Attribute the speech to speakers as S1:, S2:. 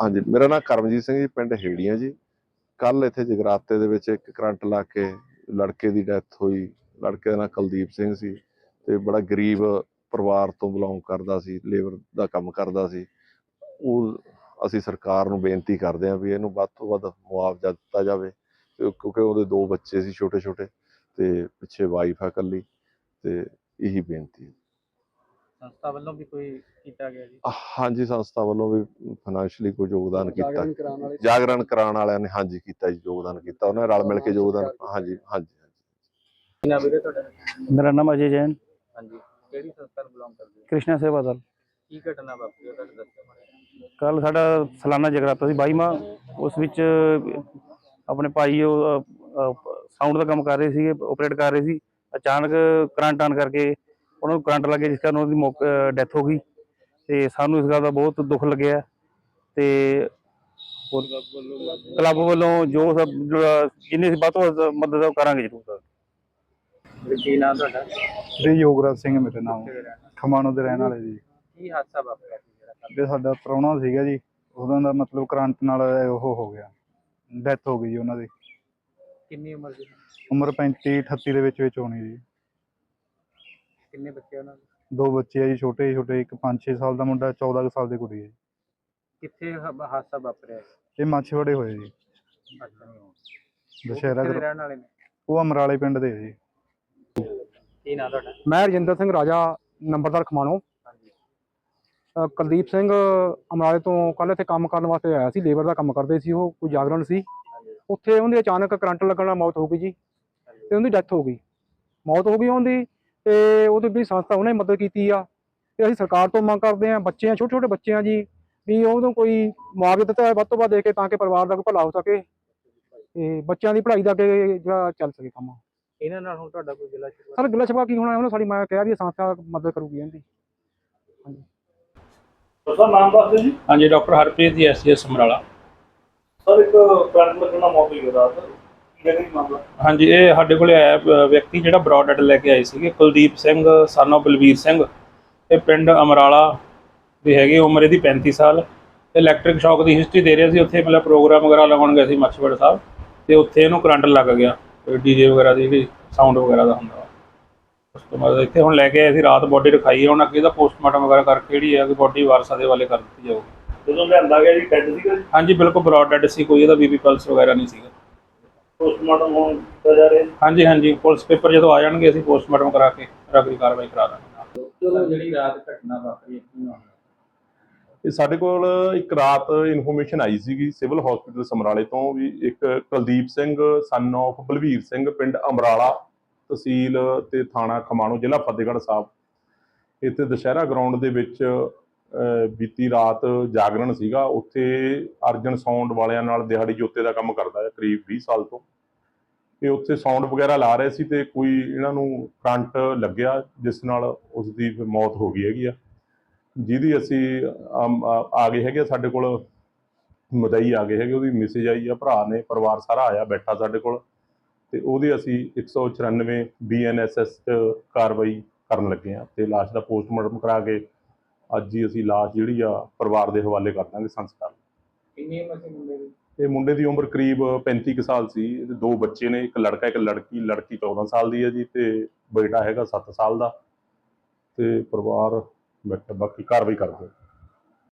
S1: ਹਾਂਜੀ, ਮੇਰਾ ਨਾਮ ਕਰਮਜੀਤ ਸਿੰਘ ਜੀ, ਪਿੰਡ ਹੇੜੀਆਂ ਜੀ। ਕੱਲ ਇੱਥੇ ਜਗਰਾਤੇ ਦੇ ਵਿੱਚ ਇੱਕ ਕਰੰਟ ਲਾ ਕੇ ਲੜਕੇ ਦੀ ਡੈਥ ਹੋਈ। ਲੜਕੇ ਦਾ ਨਾਮ ਕੁਲਦੀਪ ਸਿੰਘ ਸੀ ਤੇ ਬੜਾ ਗਰੀਬ ਪਰਿਵਾਰ ਤੋਂ ਬਿਲੋਂਗ ਕਰਦਾ ਸੀ, ਲੇਬਰ ਦਾ ਕੰਮ ਕਰਦਾ ਸੀ। ਉਹ, ਅਸੀਂ ਸਰਕਾਰ ਨੂੰ ਬੇਨਤੀ ਕਰਦੇ ਹਾਂ ਵੀ ਇਹਨੂੰ ਵੱਧ ਤੋਂ ਵੱਧ ਮੁਆਵਜ਼ਾ ਦਿੱਤਾ ਜਾਵੇ ਤੇ ਕਿਉਂਕਿ ਉਹਦੇ ਦੋ ਬੱਚੇ ਸੀ ਛੋਟੇ ਛੋਟੇ ਤੇ ਪਿੱਛੇ ਵਾਈਫ ਆ ਇਕੱਲੀ ਤੇ ਇਹੀ ਬੇਨਤੀ ਹੈ।
S2: ਸੰਸਥਾ ਵੱਲੋਂ ਵੀ ਕੋਈ ਕੀਤਾ ਗਿਆ ਜੀ?
S1: ਹਾਂਜੀ ਸੰਸਥਾ ਵੱਲੋਂ ਵੀ ਫਾਈਨੈਂਸ਼ੀਅਲੀ ਕੋਈ ਯੋਗਦਾਨ ਕੀਤਾ।
S3: ਜਾਗਰਣ ਕਰਾਉਣ ਵਾਲੇ
S1: ਜਾਗਰਣ ਕਰਾਉਣ ਵਾਲਿਆਂ ਨੇ ਹਾਂਜੀ ਕੀਤਾ ਜੀ ਯੋਗਦਾਨ ਕੀਤਾ। ਉਹਨਾਂ ਨੇ ਰਲ ਮਿਲ ਕੇ ਯੋਗਦਾਨ ਹਾਂਜੀ। ਹਾਂਜੀ
S2: ਵੀਰੇ ਤੁਹਾਡਾ?
S4: ਮੇਰਾ ਨਾਮ ਅਜੇ ਜੈਨ।
S2: ਹਾਂਜੀ। ਕਿਹੜੀ ਸੰਸਥਾ ਨੂੰ ਬਿਲੋਂਗ ਕਰਦੇ ਹੋ?
S4: ਕ੍ਰਿਸ਼ਨਾ ਸੇਵਾ ਦਲ।
S2: ਕੀ ਘਟਨਾ ਵਾਪਰੀ ਉਹ ਤੁਹਾਡੇ ਦੱਸੋ ਮਾੜਾ
S4: ਕੱਲ ਸਾਡਾ ਸਾਲਾਨਾ ਜਗਰਾਤਾ ਸੀ 22ਵਾਂ ਉਸ ਵਿੱਚ ਆਪਣੇ ਭਾਈ ਉਹ ਸਾਊਂਡ ਦਾ ਕੰਮ ਕਰ ਰਹੇ ਸੀਗੇ ਆਪਰੇਟ ਕਰ ਰਹੇ ਸੀ। ਅਚਾਨਕ ਕਰੰਟ ਆਨ ਕਰਕੇ ਉਹਨਾਂ ਨੂੰ ਕਰੰਟ ਲੱਗੇ ਜਿਸ ਕਾਰਨ ਉਹਨਾਂ ਦੀ ਡੈਥ ਹੋ ਗਈ ਤੇ ਸਾਨੂੰ ਇਸ ਗੱਲ ਦਾ ਬਹੁਤ ਦੁੱਖ ਲੱਗਿਆ ਤੇ ਹੋਰ ਕਲੱਬ ਵੱਲੋਂ ਜੋ ਸਭ ਜੋ ਜਿੰਨੀ ਵੱਧ ਤੋਂ ਵੱਧ ਮਦਦ ਕਰਾਂਗੇ ਜ਼ਰੂਰ। ਸਰ
S2: ਕੀ ਨਾਮ ਤੁਹਾਡਾ?
S3: ਸ੍ਰੀ ਯੋਗਰਾਜ ਸਿੰਘ ਮੇਰੇ ਨਾਮ? ਖਮਾਣੋ ਦੇ ਰਹਿਣ ਵਾਲੇ ਜੀ।
S2: ਕੀ ਹਾਦਸਾ ਵਾਪਰਿਆ ਸੀ ਜਿਹੜਾ
S3: ਸਾਡਾ ਪ੍ਰਾਹੁਣਾ ਸੀਗਾ ਜੀ। ਉਹਨਾਂ ਦਾ ਮਤਲਬ ਕਰੰਟ ਨਾਲ ਉਹ ਹੋ ਗਿਆ। ਡੈਥ ਹੋ ਗਈ ਜੀ ਉਹਨਾਂ ਦੀ।
S2: ਕਿੰਨੀ ਉਮਰ ਦੀ?
S3: ਉਮਰ 35 38 ਦੇ ਵਿੱਚ ਵਿੱਚ ਹੋਣੀ ਜੀ।
S2: ਕਿੰਨੇ ਬੱਚੇ ਉਹਨਾਂ ਦੇ?
S3: ਦੋ ਬੱਚੇ ਆ ਜੀ ਛੋਟੇ ਛੋਟੇ ਇੱਕ 5-6 ਸਾਲ ਦਾ ਮੁੰਡਾ 14 ਕੁ ਸਾਲ ਦੀ ਕੁੜੀ ਹੈ ਜੀ।
S2: ਕਿੱਥੇ ਹ- ਹਾਦਸਾ ਵਾਪਰਿਆ?
S3: ਇਹ ਮਾਛੀਵਾੜੇ ਹੋਏ ਜੀ। ਦੁਸ਼ਹਿਰਾ
S2: ਕਿੱਥੇ ਦੇ
S3: ਗਰ-
S2: ਰਹਿਣ ਵਾਲੇ ਨੇ?
S3: ਉਹ ਅਮਰਾਲੇ ਪਿੰਡ ਦੇ ਜੀ।
S2: ਕੀ ਨਾਮ ਤੁਹਾਡਾ?
S5: ਮੈਂ ਰਜਿੰਦਰ ਸਿੰਘ ਰਾਜਾ ਨੰਬਰਦਾਰ ਖਮਾਣੋ।
S2: ਹਾਂਜੀ।
S5: ਅ, ਕੁਲਦੀਪ ਸਿੰਘ ਅਮਰਾਲੇ ਤੋਂ ਕੱਲ੍ਹ ਇੱਥੇ ਕੰਮ ਕਰਨ ਵਾਸਤੇ ਆਇਆ ਸੀ ਲੇਬਰ ਦਾ ਕੰਮ ਕਰਦੇ ਸੀ ਉਹ ਕੋਈ ਜਾਗਰਣ ਸੀ। ਉੱਥੇ ਉਹਦੀ ਅਚਾਨਕ ਕਰੰਟ ਲੱਗਣ ਨਾਲ ਮੌਤ ਹੋ ਗਈ ਜੀ ਤੇ ਉਹਦੀ ਡੈਥ ਹੋ ਗਈ। ਮੌਤ ਹੋ ਗਈ ਉਹਦੀ ਤੇ ਉਹਦੀ ਵੀ ਸੰਸਥਾ ਉਹਨੇ ਮਦਦ ਕੀਤੀ ਆ। ਤੇ ਅਸੀਂ ਸਰਕਾਰ ਤੋਂ ਮੰਗ ਕਰਦੇ ਹਾਂ ਬੱਚੇ ਆ ਛੋਟੇ ਛੋਟੇ ਬੱਚੇ ਆ ਜੀ ਵੀ ਉਹਨੂੰ ਕੋਈ ਮੁਆਵਜ਼ਾ ਦਿੱਤਾ ਜਾਏ ਵੱਧ ਤੋਂ ਵੱਧ ਦੇ ਕੇ ਤਾਂ ਕਿ ਪਰਿਵਾਰ ਦਾ ਕੋਈ ਭਲਾ ਹੋ ਸਕੇ ਤੇ ਬੱਚਿਆਂ ਦੀ ਪੜ੍ਹਾਈ ਦਾ ਅੱਗੇ ਜਿਹੜਾ ਚੱਲ ਸਕੇ ਕੰਮ।
S2: ਇਹਨਾਂ ਨਾਲ ਹੁਣ ਤੁਹਾਡਾ ਕੋਈ ਗਿਲਾ ਸ਼ਿਕਵਾ?
S5: ਸਰ ਗਿਲਾ ਸ਼ਿਕਵਾ ਕੀ ਹੋਣਾ? ਉਹਨੇ ਸਾਡੀ ਮੈਂ ਕਿਹਾ ਵੀ ਸੰਸਥਾ ਮਦਦ ਕਰੂਗੀ ਇਹਦੀ
S6: ਸਰ ਨਾਮ ਦੱਸ ਦਿਓ ਜੀ।
S7: ਹਾਂਜੀ doctor Harpreet ji SGS Samrala.
S6: Sir ਇੱਕ ਕਰੰਟ ਲੱਗਣਾ ਮੌਤ ਹੋਈ ਰਾਤ।
S7: ਹਾਂਜੀ ਇਹ ਸਾਡੇ ਕੋਲੇ ਆਇਆ ਵਿਅਕਤੀ ਜਿਹੜਾ ਬ੍ਰੌਡਡ ਲੈ ਕੇ ਆਏ ਸੀਗੇ ਕੁਲਦੀਪ ਸਿੰਘ of ਬਲਵੀਰ ਸਿੰਘ। ਇਹ ਪਿੰਡ ਅਮਰਾਲਾ ਦੇ ਹੈਗੇ ਉਮਰ ਇਹਦੀ 35 ਸਾਲ। ਇਲੈਕਟ੍ਰਿਕ ਸ਼ੌਕ ਦੀ ਹਿਸਟਰੀ ਦੇ ਰਿਹਾ ਸੀ ਉੱਥੇ ਮਤਲਬ ਪ੍ਰੋਗਰਾਮ ਵਗੈਰਾ ਲਗਾਉਣ ਗਏ ਸੀ ਮੱਛਵੜ ਸਾਹਿਬ। ਤੇ ਉੱਥੇ ਇਹਨੂੰ ਕਰੰਟ ਲੱਗ ਗਿਆ ਡੀਜੇ ਵਗੈਰਾ ਦੀ ਜਿਹੜੀ ਸਾਊਂਡ ਵਗੈਰਾ ਦਾ ਹੁੰਦਾ। ਉਸ ਤੋਂ ਬਾਅਦ ਇੱਥੇ ਹੁਣ ਲੈ ਕੇ ਆਏ ਸੀ ਰਾਤ ਬੋਡੀ ਰਖਾਈ ਹੈ ਹੁਣ ਅੱਗੇ ਦਾ ਪੋਸਟਮਾਰਟਮ ਵਗੈਰਾ ਕਰਕੇ ਜਿਹੜੀ ਹੈ ਕਿ ਬੋਡੀ ਵਾਰਸਾਂ ਦੇ ਵਾਲੇ ਕਰ ਦਿੱਤੀ ਜਾਊਗੀ।
S6: ਜਦੋਂ ਲਿਆਂਦਾ ਗਿਆ ਜੀ ਡੈਡ ਸੀਗਾ ਜੀ?
S7: ਹਾਂਜੀ ਬਿਲਕੁਲ ਬ੍ਰੌਡਡ ਸੀ ਕੋਈ ਇਹਦਾ ਬੀਬੀ ਪਲਸ ਵਗੈਰਾ ਨਹੀਂ ਸੀਗਾ।
S6: ਪੋਸਟਮਾਰਟਮ ਹੋਣ ਕੀਤਾ ਜਾ ਰਿਹਾ?
S7: ਹਾਂਜੀ ਹਾਂਜੀ। ਪੁਲਿਸ ਪੇਪਰ ਜਦੋਂ ਆ ਜਾਣਗੇ ਅਸੀਂ ਪੋਸਟਮਾਰਟਮ ਕਰਾ ਕੇ ਅਗਲੀ ਕਾਰਵਾਈ ਕਰਾ ਦਾਂਗੇ।
S2: ਚਲੋ ਜਿਹੜੀ ਰਾਤ ਘਟਨਾ ਵਾਪਰੀ ਕੀ
S8: ਇਹ ਸਾਡੇ ਕੋਲ ਇੱਕ ਰਾਤ ਇਨਫੋਰਮੇਸ਼ਨ ਆਈ ਸੀਗੀ ਸਿਵਲ ਹਸਪੀਟਲ ਸਮਰਾਲੇ ਤੋਂ ਵੀ ਇੱਕ ਕੁਲਦੀਪ ਸਿੰਘ ਸਨ of ਬਲਵੀਰ ਸਿੰਘ ਪਿੰਡ ਅਮਰਾਲਾ ਤਹਿਸੀਲ ਤੇ ਥਾਣਾ ਖਮਾਣੋ ਜ਼ਿਲ੍ਹਾ ਫਤਿਹਗੜ੍ਹ ਸਾਹਿਬ। ਇੱਥੇ ਦੁਸ਼ਹਿਰਾ ਗਰਾਊਂਡ ਦੇ ਵਿੱਚ ਬੀਤੀ ਰਾਤ ਜਾਗਰਣ ਸੀਗਾ ਉੱਥੇ ਅਰਜਨ ਸਾਊਂਡ ਵਾਲਿਆਂ ਨਾਲ ਦਿਹਾੜੀ ਜੋਤੇ ਦਾ ਕੰਮ ਕਰਦਾ ਹੈ ਕਰੀਬ 20 ਸਾਲ ਤੋਂ। ਤੇ ਉੱਥੇ ਸਾਊਂਡ ਵਗੈਰਾ ਲਾ ਰਹੇ ਸੀ ਤੇ ਕੋਈ ਇਹਨਾਂ ਨੂੰ ਕਰੰਟ ਲੱਗਿਆ ਜਿਸ ਨਾਲ ਉਸ ਦੀ ਫਿਰ ਮੌਤ ਹੋ ਗਈ ਹੈਗੀ ਆ। ਜਿਹਦੀ ਅਸੀਂ ਆ ਗਏ ਹੈਗੇ ਆ, ਸਾਡੇ ਕੋਲ ਮਦਈ ਆ ਗਏ ਹੈਗੇ ਉਹਦੀ ਮੈਸੇਜ ਆਈ ਆ ਭਰਾ ਨੇ ਪਰਿਵਾਰ ਸਾਰਾ ਆਇਆ ਬੈਠਾ ਸਾਡੇ ਕੋਲ। ਤੇ ਉਹਦੇ ਅਸੀਂ 194 ਬੀਐਨਐਸਐਸ ਚ ਕਾਰਵਾਈ ਕਰਨ ਲੱਗੇ ਆ ਤੇ ਲਾਸ਼ ਦਾ ਪੋਸਟਮਾਰਟਮ ਕਰਾ ਕੇ ਅੱਜ ਹੀ ਅਸੀਂ ਲਾਸ਼ ਜਿਹੜੀ ਆ ਪਰਿਵਾਰ ਦੇ ਹਵਾਲੇ ਕਰ ਦਾਂਗੇ ਸੰਸਕਾਰ।
S2: ਕਿੰਨੀ ਉਮਰ ਸੀ ਮੁੰਡੇ ਦੀ?
S8: ਇਹ ਮੁੰਡੇ ਦੀ ਉਮਰ ਕਰੀਬ 35 ਕੁ ਸਾਲ ਸੀ। ਇਹਦੇ ਦੋ ਬੱਚੇ ਨੇ ਇੱਕ ਲੜਕਾ ਇੱਕ ਲੜਕੀ। ਲੜਕੀ 14 ਸਾਲ ਦੀ ਹੈ ਜੀ ਤੇ ਬੇਟਾ ਹੈਗਾ 7 ਸਾਲ ਦਾ। ਤੇ ਪਰਿਵਾਰ ਬਾਕੀ ਕਾਰਵਾਈ ਕਰਦੇ